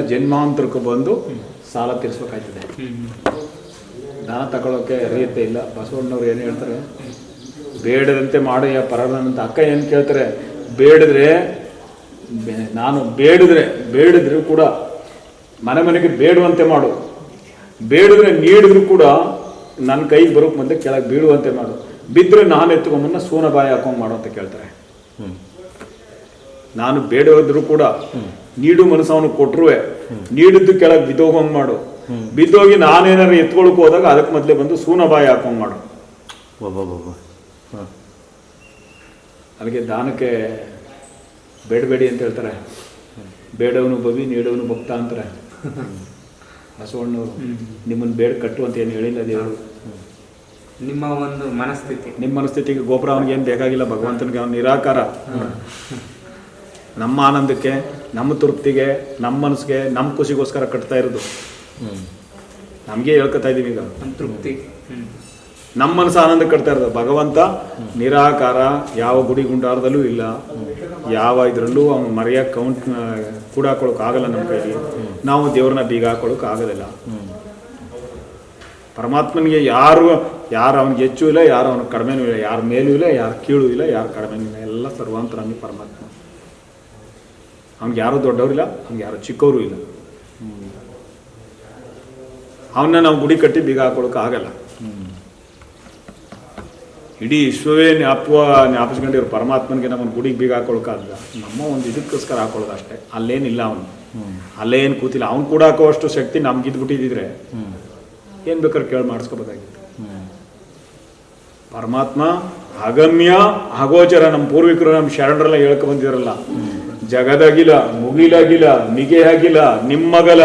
ಜನ್ಮ ಜನ್ಮಾಂತರಕ್ಕೆ ಬಂದು ಸಾಲ ತೀರಿಸ್ಬೇಕಾಯ್ತದೆ. ದಾನ ತಗೊಳ್ಳೋಕೆ ಅರಿಯತೆ ಇಲ್ಲ. ಬಸವಣ್ಣವ್ರು ಏನು ಹೇಳ್ತಾರೆ? ಬೇಡದಂತೆ ಮಾಡಯ್ಯ ಪರನಂತ ಅಕ್ಕ ಏನು ಕೇಳ್ತಾರೆ? ಬೇಡಿದ್ರೆ ನಾನು ಬೇಡಿದ್ರೆ, ಬೇಡಿದ್ರು ಕೂಡ ಮನೆ ಮನೆಗೆ ಬೇಡುವಂತೆ ಮಾಡು. ಬೇಡಿದ್ರೆ ನೀಡಿದ್ರು ಕೂಡ ನನ್ನ ಕೈಗೆ ಬರೋಕೆ ಮುಂದೆ ಕೆಳಗೆ ಬೀಳುವಂತೆ ಮಾಡು. ಬಿದ್ದರೆ ನಾನು ಎತ್ಕೊಂಬನ್ನ ಸೂನ ಬಾಯಿ ಹಾಕೊಂಡು ಮಾಡು ಅಂತ ಕೇಳ್ತಾರೆ. ನಾನು ಬೇಡೋದ್ರು ಕೂಡ ನೀಡು ಮನಸ್ಸವನು ಕೊಟ್ರುವೆ. ನೀಡಿದ್ದು ಕೆಳಗೆ ಬಿದ್ದೋಗಂಗ್ ಮಾಡು. ಬಿದ್ದೋಗಿ ನಾನೇನಾರು ಎತ್ಕೊಳಕ್ ಹೋದಾಗ ಅದಕ್ಕೆ ಮೊದಲೇ ಬಂದು ಸೂನ ಬಾಯಿ ಹಾಕೊಂಡ್ ಮಾಡು. ಅದಕ್ಕೆ ದಾನಕ್ಕೆ ಬೇಡಬೇಡಿ ಅಂತ ಹೇಳ್ತಾರೆ. ಬೇಡವನು ಬವಿ ನೀಡವನು ಭಕ್ತ ಅಂತಾರೆ. ಬಸವಣ್ಣವರು ನಿಮ್ಮನ್ನು ಬೇಡ ಕಟ್ಟು ಅಂತ ಏನು ಹೇಳಿಲ್ಲ ದೇವರು. ನಿಮ್ಮ ಒಂದು ಮನಸ್ಥಿತಿ. ನಿಮ್ಮ ಮನಸ್ಥಿತಿಗೆ ಗೋಪುರ ಅವನಿಗೆ ಏನು ಬೇಕಾಗಿಲ್ಲ ಭಗವಂತನಿಗೆ ಅವನು ನಿರಾಕಾರ. ನಮ್ಮ ಆನಂದಕ್ಕೆ ನಮ್ಮ ತೃಪ್ತಿಗೆ ನಮ್ಮ ಮನಸ್ಸಿಗೆ ನಮ್ಮ ಖುಷಿಗೋಸ್ಕರ ಕಟ್ತಾ ಇರೋದು. ಹ್ಞೂ ನಮಗೆ ಹೇಳ್ಕೊತಾ ಇದೀವಿ ಈಗ. ತೃಪ್ತಿ. ನಮ್ಮ ಮನಸ್ಸು ಆನಂದ ಕಟ್ತಾ ಇರೋದು. ಭಗವಂತ ನಿರಾಕಾರ ಯಾವ ಗುಡಿ ಗುಂಡಾರದಲ್ಲೂ ಇಲ್ಲ. ಯಾವ ಇದರಲ್ಲೂ ಅವನು ಮರೆಯಕ್ಕೆ ಕೌಂಟ್ ಕೂಡ ಹಾಕೊಳಕ್ ಆಗಲ್ಲ ನಮ್ಮ ಕೈಲಿ. ನಾವು ದೇವ್ರನ್ನ ಬೀಗ ಹಾಕೊಳಕ್ ಆಗೋದಿಲ್ಲ ಪರಮಾತ್ಮನಿಗೆ ಯಾರು ಯಾರು ಅವನಿಗೆ ಹೆಚ್ಚು ಇಲ್ಲ ಯಾರು ಅವನಿಗೆ ಕಡಿಮೆನೂ ಇಲ್ಲ ಯಾರ ಮೇಲೂ ಇಲ್ಲ ಯಾರು ಕೀಳು ಇಲ್ಲ ಯಾರು ಕಡಿಮೆನೂ ಇಲ್ಲ. ಎಲ್ಲ ಸರ್ವಾಂತರಾಮಿ ಪರಮಾತ್ಮ. ಅವ್ನಿಗೆ ಯಾರು ದೊಡ್ಡವರಿಲ್ಲ ಅವ್ನಿಗೆ ಯಾರು ಚಿಕ್ಕವರು ಇಲ್ಲ. ಅವನ್ನ ನಾವು ಗುಡಿ ಕಟ್ಟಿ ಬೀಗ ಹಾಕೊಳಕ್ ಆಗಲ್ಲ. ಇಡೀ ವಿಶ್ವವೇ ಜ್ಞಾಪವ ಜ್ಞಾಪಿಸ್ಕೊಂಡಿರೋ ಪರಮಾತ್ಮನಿಗೆ ನಮ್ಮನ್ನು ಗುಡಿಗೆ ಬೀಗ ಹಾಕೊಳ್ಳೋಕ್ಕಾಗಲ್ಲ ನಮ್ಮ ಒಂದು ಇದಕ್ಕೋಸ್ಕರ ಹಾಕೊಳ್ಳೋದು ಅಷ್ಟೇ. ಅಲ್ಲೇನಿಲ್ಲ ಅವನು. ಅಲ್ಲೇನು ಕೂತಿಲ್ಲ. ಅವ್ನು ಕೂಡ ಹಾಕೋವಷ್ಟು ಶಕ್ತಿ ನಮ್ಗೆ ಇದ್ಬಿಟ್ಟಿದ್ರೆ ಏನು ಬೇಕಾದ್ರೆ ಕೇಳಿ ಮಾಡಿಸ್ಕೋಬೋದಾಗಿತ್ತು. ಪರಮಾತ್ಮ ಅಗಮ್ಯ ಅಗೋಚರ ನಮ್ಮ ಪೂರ್ವಿಕರು ನಮ್ಮ ಶರಣರೆಲ್ಲ ಹೇಳ್ಕೊ ಬಂದಿರಲ್ಲ ಜಗದಗಿಲ ಮುಗಿಲಗಿಲ ನಿಗೆಯಗಿಲ ನಿಮ್ಮಗಲ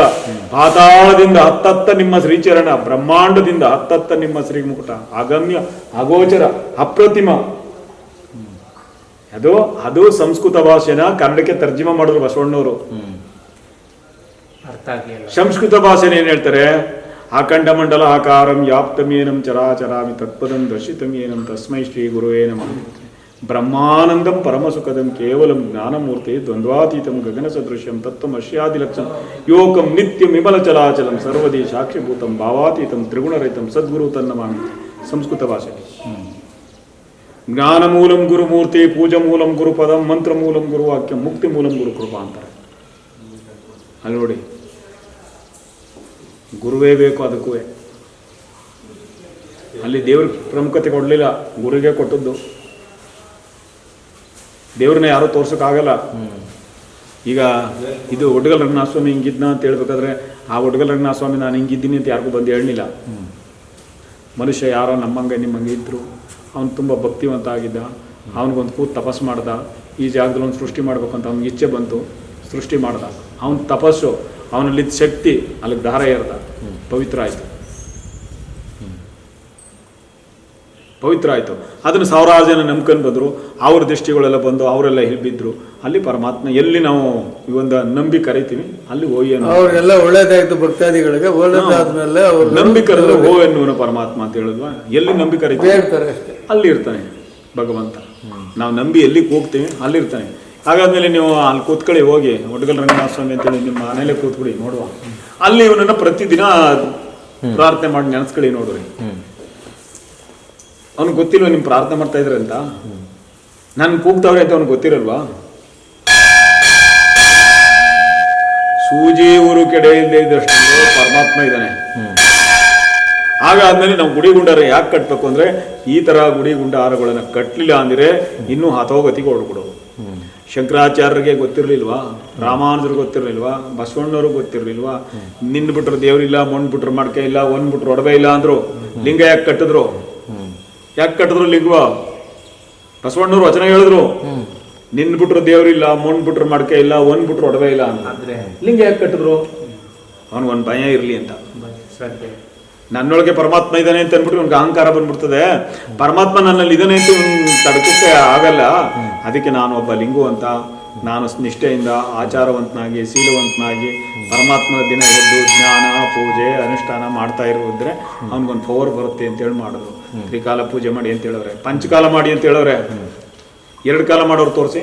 ಪಾತಾಳದಿಂದ ಹತ್ತತ್ತ ನಿಮ್ಮ ಶ್ರೀಚರಣ ಬ್ರಹ್ಮಾಂಡದಿಂದ ಹತ್ತತ್ತ ನಿಮ್ಮ ಶ್ರೀಮುಕುಟ ಅಗಮ್ಯ ಅಗೋಚರ ಅಪ್ರತಿಮ. ಅದು ಅದು ಸಂಸ್ಕೃತ ಭಾಷೆನ ಕನ್ನಡಕ್ಕೆ ತರ್ಜಮಾ ಮಾಡಿದ್ರು ಬಸವಣ್ಣವರು. ಸಂಸ್ಕೃತ ಭಾಷೆನ ಏನ್ ಹೇಳ್ತಾರೆ? ಅಖಂಡ ಮಂಡಲ ಆಕಾರಂ ಯಾಪ್ತಮೇನಂ ಚರಾಚರಾಮಿ ತತ್ಪದಂ ದರ್ಶಿತಮೇನಂ ತಸ್ಮೈ ಶ್ರೀ ಗುರುವೇ ನಮಃ. ಬ್ರಹ್ಮಾನಂದಂ ಪರಮಸುಖದಂ ಕೇವಲಂ ಜ್ಞಾನಮೂರ್ತಿ ದ್ವಂದ್ವಾತೀತಂ ಗಗನ ಸದೃಶ್ಯಂ ತತ್ವಮಶ್ಯಾದಿ ಲಕ್ಷಣ ಯೋಕಂ ನಿತ್ಯಂ ವಿಮಲ ಚಲಾಚಲಂ ಸರ್ವದಿ ಸಾಕ್ಷಿಭೂತಂ ಭಾವಾತೀತಂ ತ್ರಿಗುಣರಹಿತಂ ಸದ್ಗುರು ತನ್ನಮಾಮಿ. ಸಂಸ್ಕೃತ ಭಾಷೆ ಜ್ಞಾನ ಮೂಲಂ ಗುರುಮೂರ್ತಿ ಪೂಜಾ ಮೂಲಂ ಗುರುಪದಂ ಮಂತ್ರ ಮೂಲಂ ಗುರುವಾಕ್ಯಂ ಮುಕ್ತಿ ಮೂಲಂ ಗುರು ಕೃಪಾ ಅಂತಾರೆ ಅಲ್ಲಿ ನೋಡಿ. ಗುರುವೇ ಬೇಕು ಅದಕ್ಕೂ ಅಲ್ಲಿ ದೇವ್ರಿಗೆ ಪ್ರಮುಖತೆ ಕೊಡಲಿಲ್ಲ. ಗುರುಗೆ ಕೊಟ್ಟದ್ದು. ದೇವ್ರನ್ನ ಯಾರೂ ತೋರ್ಸೋಕ್ಕಾಗಲ್ಲ. ಈಗ ಇದು ಒಡ್ಗಲ್ ರಂಗನಾಥಸ್ವಾಮಿ ಹಿಂಗಿದ್ನ ಅಂತ ಹೇಳ್ಬೇಕಾದ್ರೆ, ಆ ಒಡ್ಗಲ್ ರಂಗನಾಥಸ್ವಾಮಿ ನಾನು ಹಿಂಗಿದ್ದೀನಿ ಅಂತ ಯಾರಿಗೂ ಬಂದು ಹೇಳಲಿಲ್ಲ ಮನುಷ್ಯ ಯಾರೋ ನಮ್ಮಂಗೆ ನಿಮ್ಮಂಗೆ ಇದ್ರು, ಅವನು ತುಂಬ ಭಕ್ತಿವಂತ ಆಗಿದ್ದ, ಅವನಿಗೊಂದು ಕೂತು ತಪಸ್ಸು ಮಾಡ್ದ, ಈ ಜಾಗದಲ್ಲಿ ಒಂದು ಸೃಷ್ಟಿ ಮಾಡ್ಬೇಕಂತ ಅವ್ನಿಗೆ ಇಚ್ಛೆ ಬಂತು, ಸೃಷ್ಟಿ ಮಾಡ್ದ. ಅವನ ತಪಸ್ಸು, ಅವನಲ್ಲಿದ್ದ ಶಕ್ತಿ, ಅಲ್ಲಿಗೆ ದಾರ ಏರ್ದ. ಪವಿತ್ರ ಆಯಿತು. ಪವಿತ್ರ ಆಯಿತು. ಅದನ್ನು ಸಾವಿರಾರು ಜನ ನಂಬ್ಕೊಂಡು ಬಂದರು. ಅವ್ರ ದೃಷ್ಟಿಗಳೆಲ್ಲ ಬಂದು ಅವರೆಲ್ಲ ಹಿಡಿದ್ರು ಅಲ್ಲಿ ಪರಮಾತ್ಮ ಎಲ್ಲಿ ನಾವು ಈ ಒಂದು ನಂಬಿ ಕರಿತೀವಿ ಅಲ್ಲಿ ಹೋಗಿ ಅನ್ನೋ ಅವ್ರಿಗೆಲ್ಲ ಒಳ್ಳೇದಾಯ್ತು ಭಕ್ತಾದಿಗಳಿಗೆ ಒಳ್ಳೇದಾದ್ಮೇಲೆ ಅವ್ರು ನಂಬಿ ಕರೆದ್ರೆ ಹೋ ಎನ್ನುವನು ಪರಮಾತ್ಮ ಅಂತ ಹೇಳಿದ್ವಾ? ಎಲ್ಲಿ ನಂಬಿ ಕರಿತೀವಿ? ಅಲ್ಲಿ ಇರ್ತಾನೆ ಭಗವಂತ. ನಾವು ನಂಬಿ ಎಲ್ಲಿಗೆ ಹೋಗ್ತೀವಿ? ಅಲ್ಲಿರ್ತಾನೆ ಹಾಗಾದ್ಮೇಲೆ ನೀವು ಅಲ್ಲಿ ಕೂತ್ಕೊಳ್ಳಿ ಹೋಗಿ. ಒಡ್ಗಲ್ ರಂಗನಾಥ ಸ್ವಾಮಿ ಅಂತೇಳಿ ನಿಮ್ಮ ಮನೇಲೆ ಕೂತ್ಕೊಳ್ಳಿ ನೋಡುವ. ಅಲ್ಲಿ ಇವನನ್ನ ಪ್ರತಿದಿನ ಪ್ರಾರ್ಥನೆ ಮಾಡಿ ನೆನೆಸ್ಕೊಳ್ಳಿ ನೋಡ್ರಿ. ಅವ್ನಿಗೆ ಗೊತ್ತಿಲ್ವ ನಿಮ್ಮ ಪ್ರಾರ್ಥನೆ ಮಾಡ್ತಾ ಇದ್ರೆ ಅಂತ? ನಾನು ಕೂಗ್ತಾವ್ರೆ ಅಂತ ಅವ್ನಿಗೆ ಗೊತ್ತಿರಲ್ವಾ? ಸೂಜಿ ಊರು ಕೆಡೆ ಇದ್ದಷ್ಟು ಪರಮಾತ್ಮ ಇದ್ದಾನೆ. ಹಾಗಾದ್ಮೇಲೆ ನಾವು ಗುಡಿ ಗುಂಡಾರ ಯಾಕೆ ಕಟ್ಟಬೇಕು ಅಂದ್ರೆ, ಈ ತರ ಗುಡಿ ಗುಂಡಾರಗಳನ್ನ ಕಟ್ಟಲಿಲ್ಲ ಅಂದ್ರೆ ಇನ್ನೂ ಹತೋಗತಿಗೆ ಹೊಡ್ಕೊಡೋದು ಶಂಕರಾಚಾರ್ಯರಿಗೆ ಗೊತ್ತಿರ್ಲಿಲ್ವಾ? ರಾಮಾನುಜರು ಗೊತ್ತಿರ್ಲಿಲ್ವಾ? ಬಸವಣ್ಣವರು ಗೊತ್ತಿರ್ಲಿಲ್ವಾ? ನಿನ್ ಬಿಟ್ರೆ ದೇವ್ರಿಲ್ಲ, ಮಣ್ಣು ಬಿಟ್ರ ಮಡ್ಕೆ ಇಲ್ಲ, ಒಂದ್ ಬಿಟ್ರ ಒಡವೆ ಇಲ್ಲ ಅಂದ್ರು, ಲಿಂಗ ಯಾಕೆ ಕಟ್ಟಿದ್ರು? ಯಾಕೆ ಕಟ್ಟಿದ್ರು ಲಿಂಗವ? ಬಸವಣ್ಣವ್ರು ವಚನ ಹೇಳಿದ್ರು. ನಿನ್ ಬಿಟ್ರು ದೇವ್ರಿಲ್ಲ ಮಣ್ಣು ಬಿಟ್ರು ಮಡಕೆ ಇಲ್ಲ ಒಂದ್ ಬಿಟ್ರು ಒಡವೆ ಇಲ್ಲ ಅಂತ. ಆದ್ರೆ ಲಿಂಗ ಯಾಕೆ ಕಟ್ಟಿದ್ರು? ಅವನಿಗೊಂದು ಭಯ ಇರ್ಲಿ ಅಂತ. ನನ್ನೊಳಗೆ ಪರಮಾತ್ಮ ಇದ್ದಾನೆ ಅಂತ ಅನ್ಬಿಟ್ಟು ಅವ್ನಿಗೆ ಅಹಂಕಾರ ಬಂದ್ಬಿಡ್ತದೆ. ಪರಮಾತ್ಮ ನನ್ನಲ್ಲಿ ಇದ್ದಾನೆ ಅಂತ ತಡ್ಕಕ್ಕೆ ಆಗಲ್ಲ. ಅದಕ್ಕೆ ನಾನು ಒಬ್ಬ ಲಿಂಗು ಅಂತ. ನಾನು ನಿಷ್ಠೆಯಿಂದ ಆಚಾರವಂತನಾಗಿ, ಶೀಲವಂತನಾಗಿ ಪರಮಾತ್ಮನ ದಿನ ಎದ್ದು ಜ್ಞಾನ, ಪೂಜೆ, ಅನುಷ್ಠಾನ ಮಾಡ್ತಾ ಇರೋದ್ರೆ ಅವ್ನಿಗೊಂದು ಪವರ್ ಬರುತ್ತೆ ಅಂತ ಹೇಳಿ ಮಾಡಿದ್ರು ತ್ರಿಕಾಲ ಪೂಜೆ ಮಾಡಿ ಅಂತ ಹೇಳವ್ರೆ. ಪಂಚಕಾಲ ಮಾಡಿ ಅಂತ ಹೇಳವ್ರೆ. ಎರಡು ಕಾಲ ಮಾಡೋರು ತೋರಿಸಿ.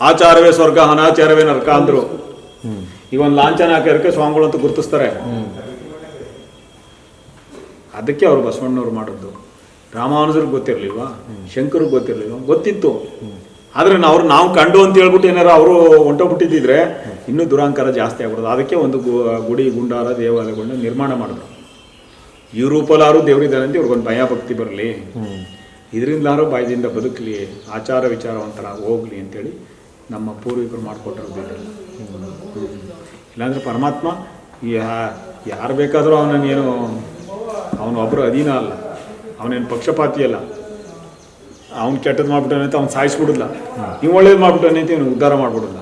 ಆಚಾರವೇ ಸ್ವರ್ಗ, ಅನಾಚಾರವೇ ನರ್ಕ ಅಂದ್ರು. ಈಗ ಒಂದು ಲಾಂಛನ ಹಾಕಿರಕ್ಕೆ ಸ್ವಾಮಿಗಳು ಅಂತ ಗುರುತಿಸ್ತಾರೆ. ಅದಕ್ಕೆ ಅವರು ಬಸವಣ್ಣವ್ರು ಮಾಡಿದ್ದು. ರಾಮಾನುಜರಿಗೆ ಗೊತ್ತಿರಲಿಲ್ವಾ? ಶಂಕರಿಗೆ ಗೊತ್ತಿರಲಿಲ್ವಾ? ಗೊತ್ತಿತ್ತು. ಆದರೆ ನಾವು ಅವ್ರು ನಾವು ಕಂಡು ಅಂತ ಹೇಳ್ಬಿಟ್ಟು ಏನಾರು ಅವರು ಹೊಂಟೋಗ್ಬಿಟ್ಟಿದ್ದಿದ್ರೆ ಇನ್ನೂ ದುರಾಂಕಾರ ಜಾಸ್ತಿ ಆಗ್ಬಿಡೋದು. ಅದಕ್ಕೆ ಒಂದು ಗು- ಗುಡಿ ಗುಂಡಾರ ದೇವಾಲಯಗಳನ್ನ ನಿರ್ಮಾಣ ಮಾಡಿದ್ರು ಈ ರೂಪಲಾರು ದೇವರಿದ್ದಾರೆ ಅಂತ ಇವ್ರಿಗೊಂದು ಭಯ ಭಕ್ತಿ ಬರಲಿ. ಇದರಿಂದಾರು ಬಾಯದಿಂದ ಬದುಕಲಿ ಆಚಾರ ವಿಚಾರ ಒಂಥರ ಹೋಗ್ಲಿ ಅಂತೇಳಿ ನಮ್ಮ ಪೂರ್ವಿಕರು ಮಾಡಿಕೊಟ್ಟಿರೋದು ಇಲ್ಲಾಂದ್ರೆ ಪರಮಾತ್ಮ ಯಾರು ಬೇಕಾದರೂ ಅವನನ್ನೇನು ಅವನು ಒಬ್ಬರು ಅಧೀನ ಅಲ್ಲ. ಅವನೇನು ಪಕ್ಷಪಾತಿ ಅಲ್ಲ. ಅವ್ನು ಕೆಟ್ಟದ್ದು ಮಾಡ್ಬಿಟ್ಟಾನೆ ಅಂತ ಅವ್ನು ಸಾಯಿಸ್ಬಿಡಲ್ಲ ನೀವು ಒಳ್ಳೇದು ಮಾಡ್ಬಿಟ್ಟಾನೆ ಅಂತ ಇವನು ಉದ್ಧಾರ ಮಾಡ್ಬಿಡಲ್ಲ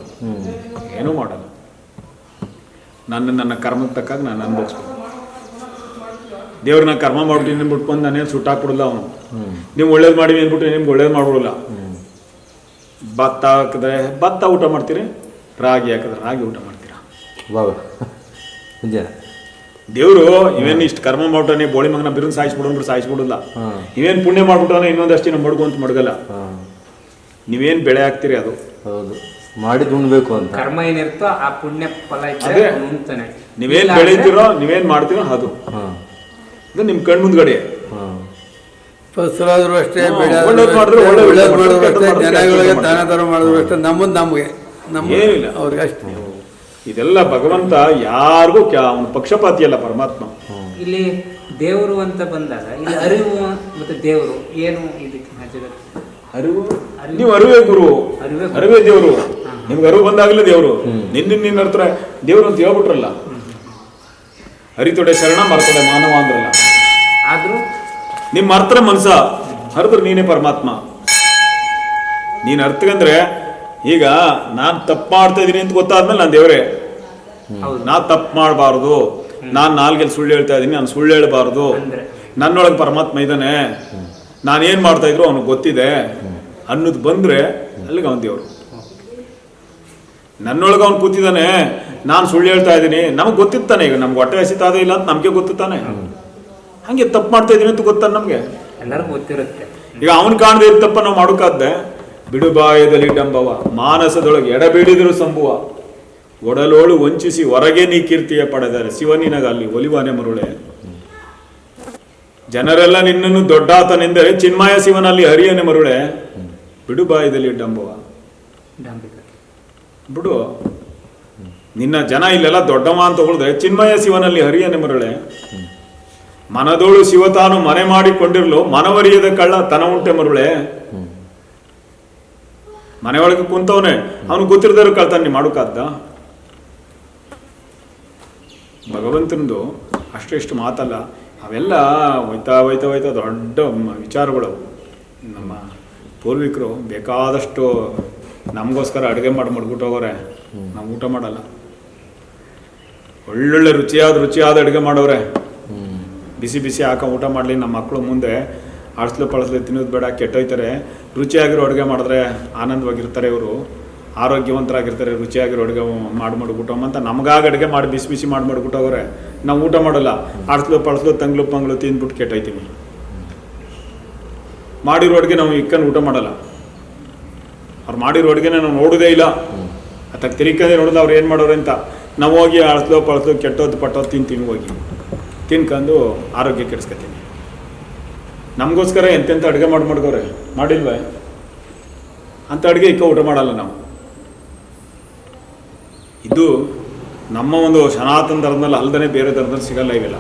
ಏನೂ ಮಾಡಲ್ಲ. ನನ್ನ ನನ್ನ ಕರ್ಮಕ್ಕೆ ತಕ್ಕಾಗ ನಾನು ಅನುಭವಿಸ್ತೀನಿ. ದೇವ್ರನ್ನ ಕರ್ಮ ಮಾಡ್ಬಿಟ್ಟು ಬಿಟ್ಕೊಂಡು ನಾನೇನು ಸುಟ್ಟಾಕ್ಬಿಡಲ್ಲ ಅವನು. ನೀವು ಒಳ್ಳೇದು ಮಾಡಿ ಅಂದ್ಬಿಟ್ಟು ನಿಮ್ಗೆ ಒಳ್ಳೇದು ಮಾಡ್ಬಿಡಲ್ಲ ಭತ್ತ ಹಾಕಿದ್ರೆ, ಭತ್ತ ಊಟ ಮಾಡ್ತೀರಿ? ರಾಗಿ ಹಾಕಿದ್ರೆ ರಾಗಿ ಊಟ ಮಾಡ್ತೀರಾ? ದೇವರು ಇವೇನು ಇಷ್ಟು ಕರ್ಮ ಮಾಡ್ಬಿಟ್ಟಾನೆ ಬೋಳಿ ಮಗನ ಬಿರುನ್ ಸಾಯಿಸ್ಬಿಡೋನ್ಬಿಟ್ಟು ಸಾಯಿಸ್ಬಿಡಲ್ಲ. ಇವೇನ್ ಇವೇನು ಪುಣ್ಯ ಮಾಡ್ಬಿಟ್ಟಾನೆ ಇನ್ನೊಂದಷ್ಟು ಮಡ್ಗು ಅಂತ ಮಡ್ಗಲ್ಲ. ನೀವೇನು ಬೆಳೆ ಹಾಕ್ತೀರಿ ಅದು? ಹೌದು. ಮಾಡಿ ಉಣ್ಬೇಕು ಅಂತ. ಕರ್ಮ ಏನಿರುತ್ತೋ ಆ ಪುಣ್ಯ ಫಲ. ಇದ್ರೆ ಉಣ್ತಾನೆ. ನೀವೇನ್ ಬೆಳೀತೀರೋ ನೀವೇನ್ ಮಾಡ್ತೀರೋ ಅದು. ಹಾಂ. ಇದು ನಿಮ್ ಕಣ್ ಮುಂದ್ಗಡೆ. ಹಾಂ. ಫಸಲಾದ್ರು ಅಷ್ಟೇ ಬೆಳೆ ಮಾಡಿದ್ರೆ ಅಷ್ಟೇ ಜನಗಳಿಗೆ ದಾನ ಧರ್ಮ ಮಾಡಿದ್ರು ಅಷ್ಟೇ ನಮ್ಮದು ನಮಗೆ. ನಮ್ಗೆ. ಅವ್ರಿಗೆ ಅಷ್ಟೇ. ಇದೆಲ್ಲ ಭಗವಂತ ಯಾರಿಗೂ ಅವನ ಪಕ್ಷಪಾತಿ ಅಲ್ಲ ಪರಮಾತ್ಮ. ಇಲ್ಲಿ ದೇವರು ಅಂತ ಬಂದಾಗ ಇಲ್ಲಿ ಅರಿವು ಮತ್ತೆ ದೇವರು ಏನು ಇದಕ್ಕೆ ಅರಿವು? ನೀವು ಅರಿವೇ ಗುರು. ಅರಿವೇ ಗುರು. ಅರಿವೇ ದೇವರು. ನಿಮ್ಗೆ ಅರಿವು ಬಂದಾಗಲೇ ದೇವರು. ನಿನ್ನ ನಿನ್ನ ಹತ್ರ ದೇವರು ಅಂತ ಹೇಳ್ಬಿಟ್ರಲ್ಲ. ಅರಿತೊಡೆ ಶರಣ ಮರ್ತೊಡೆ ಮಾನವ ಅಂದ್ರಲ್ಲ. ಆದ್ರೂ? ನಿಮ್ಮ ಅರ್ಥ ಮನ್ಸ ಹರಿದ್ರೆ ನೀನೇ ಪರಮಾತ್ಮ. ನೀನ್ ಅರ್ಥಗಂದ್ರೆ ಈಗ ನಾನು ತಪ್ಪು ಮಾಡ್ತಾ ಇದೀನಿ ಅಂತ ಗೊತ್ತಾದ್ಮೇಲೆ ನಾನು ದೇವರೇ ನಾ ತಪ್ಪು ಮಾಡಬಾರ್ದು. ನಾನು ನಾಲ್ಗೆಲ್ಲಿ ಸುಳ್ಳು ಹೇಳ್ತಾ ಇದ್ದೀನಿ ನಾನು ಸುಳ್ಳು ಹೇಳಬಾರ್ದು. ನನ್ನೊಳಗೆ ಪರಮಾತ್ಮ ಇದ್ದಾನೆ ನಾನೇನ್ ಮಾಡ್ತಾ ಇದ್ರು ಅವನಿಗೆ ಗೊತ್ತಿದೆ. ಅನ್ನೋದು ಬಂದ್ರೆ ಅಲ್ಲಿಗೆ ಅವನ ದೇವರು. ನನ್ನೊಳಗೆ ಅವ್ನು ಕೂತಿದ್ದಾನೆ ನಾನು ಸುಳ್ಳು ಹೇಳ್ತಾ ಇದ್ದೀನಿ. ನಮಗೆ ಗೊತ್ತಿತ್ತಾನೆ ಈಗ. ನಮ್ಗೆ ಹೊಟ್ಟೆ ಹಸಿತಾದ ಇಲ್ಲ ಅಂತ ನಮಗೆ ಗೊತ್ತಿತ್ತಾನೆ ಹಂಗೆ ತಪ್ಪು ಮಾಡ್ತಾ ಇದ್ದೀನಿ ಅಂತ ಗೊತ್ತಾನೆ ನಮಗೆ? ಎಲ್ಲರಿಗೂ ಗೊತ್ತಿರುತ್ತೆ. ಈಗ ಅವ್ನು ಕಾಣದೇ ತಪ್ಪ ನಾವು ಮಾಡುಕಾದ್ದೆ ಬಿಡುಬಾಯದಲ್ಲಿ ಡಂಬವ ಮಾನಸದೊಳಗೆ ಎಡಬಿಡಿದರು ಸಂಭುವ. ಒಡಲೋಳು ವಂಚಿಸಿ ಹೊರಗೆ ನೀ ಕೀರ್ತಿಯ ಪಡೆದರೆ ಶಿವನಿನಗ ಅಲ್ಲಿ ಒಲಿವಾನೆ ಮರುಳೆ. ಜನರೆಲ್ಲ ನಿನ್ನನ್ನು ದೊಡ್ಡಾತನೆಂದರೆ ಚಿನ್ಮಯ ಶಿವನಲ್ಲಿ ಹರಿಯನೆ ಮರುಳೆ. ಬಿಡುಬಾಯದಲ್ಲಿ ಡಂಬವ ಬಿಡು, ನಿನ್ನ ಜನ ಇಲ್ಲೆಲ್ಲ ದೊಡ್ಡಮ್ಮ ಅಂತ ಹೊಗಳಿದ್ರೆ ಚಿನ್ಮಯ ಶಿವನಲ್ಲಿ ಹರಿಯನೆ ಮರುಳೆ. ಮನದೋಳು ಶಿವ ತಾನು ಮನೆ ಮಾಡಿಕೊಂಡಿರ್ಲು, ಮನವರಿಯದ ಕಳ್ಳ ತನ ಉಂಟೆ ಮರುಳೆ. ಮನೆ ಒಳಗೆ ಕುಂತವನೆ ಅವನು ಗೊತ್ತಿರದಾರು ಕಳ್ತಾನೆ ಮಾಡುಕಾದ್ದ? ಭಗವಂತನದು ಅಷ್ಟಿಷ್ಟು ಮಾತಲ್ಲ ಅವೆಲ್ಲ ಹೋಯ್ತಾ ಹೋಯ್ತಾ ಹೋಯ್ತಾ ದೊಡ್ಡ ವಿಚಾರಗಳು. ನಮ್ಮ ಪೂರ್ವಿಕರು ಬೇಕಾದಷ್ಟು ನಮಗೋಸ್ಕರ ಅಡುಗೆ ಮಾಡಿ ಮಡ್ಬಿಟ್ಟು ಹೋಗೋರೆ. ನಾವು ಊಟ ಮಾಡಲ್ಲ. ಒಳ್ಳೊಳ್ಳೆ ರುಚಿಯಾದ ರುಚಿಯಾದ ಅಡುಗೆ ಮಾಡೋರೆ. ಬಿಸಿ ಬಿಸಿ ಹಾಕ ಊಟ ಮಾಡಲಿ ನಮ್ಮ ಮಕ್ಕಳು ಮುಂದೆ ಆಡ್ಸ್ಲು ಪಳಸ್ಲು ತಿನ್ನೋದು ಬೇಡ, ಕೆಟ್ಟೋಯ್ತಾರೆ. ರುಚಿಯಾಗಿರೋ ಅಡುಗೆ ಮಾಡಿದ್ರೆ ಆನಂದವಾಗಿರ್ತಾರೆ ಇವರು. ಆರೋಗ್ಯವಂತರಾಗಿರ್ತಾರೆ, ರುಚಿಯಾಗಿರೋ ಅಡುಗೆ ಮಾಡಿ ಮಾಡ್ಬಿಟ್ಟು ಅಂತ ನಮಗಾಗಿ ಅಡುಗೆ ಮಾಡಿ ಬಿಸಿ ಬಿಸಿ ಮಾಡಿ ಮಾಡಿಬಿಟ್ಟವ್ರೆ ನಾವು ಊಟ ಮಾಡೋಲ್ಲ. ಆಡ್ಸ್ಲು ಪಳಸ್ಲು ತಂಗ್ಲು ಪಂಗ್ಲು ತಿಂದ್ಬಿಟ್ಟು ಕೆಟ್ಟೋಯ್ತೀವಿ. ಮಾಡಿರೋ ಅಡುಗೆ ನಾವು ಇಕ್ಕಂಡು ಊಟ ಮಾಡಲ್ಲ. ಅವ್ರು ಮಾಡಿರೋ ಅಡುಗೆನ ನಾವು ನೋಡೋದೇ ಇಲ್ಲ. ಅಥವಾ ತಿರಿಕದೇ ನೋಡಿದ್ರೆ ಅವ್ರು ಏನು ಮಾಡೋರು ಅಂತ. ನಾವು ಹೋಗಿ ಅಳ್ಸ್ಲೋ ಪಳಸ್ಲು ಕೆಟ್ಟೋದು ಪಟ್ಟೋದು ತಿಂತೀವಿ ಹೋಗಿ. ತಿನ್ಕೊಂಡು ಆರೋಗ್ಯ ಕೆಡಿಸ್ಕೊತೀನಿ ನಮಗೋಸ್ಕರ ಎಂತೆಂಥ ಅಡುಗೆ ಮಾಡಿ ಮಾಡ್ಕೋರೆ ಮಾಡಿಲ್ವೇ? ಅಂಥ ಅಡುಗೆ ಇಕ್ಕ ಊಟ ಮಾಡಲ್ಲ ನಾವು. ಇದು ನಮ್ಮ ಒಂದು ಸನಾತನ ಧರ್ಮದಲ್ಲಿ ಅಲ್ದೇ ಬೇರೆ ಧರ್ಮದಲ್ಲಿ ಸಿಗಲ್ಲ ಇವೆಲ್ಲ.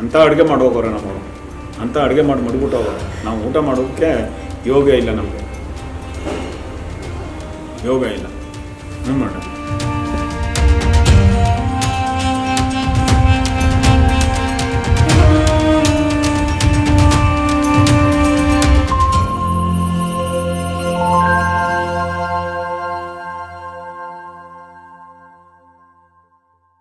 ಅಂಥ ಅಡುಗೆ ಮಾಡಿ ಹೋಗೋರೆ ನಮ್ಮವರು ಅಂಥ ಅಡುಗೆ ಮಾಡಿ ಮಡ್ಬಿಟ್ಟು ಹೋಗೋರು ನಾವು ಊಟ ಮಾಡೋಕ್ಕೆ ಯೋಗ ಇಲ್ಲ ನಮಗೆ. ಯೋಗ ಇಲ್ಲ. ಹ್ಞೂ ಮಾಡೋಣ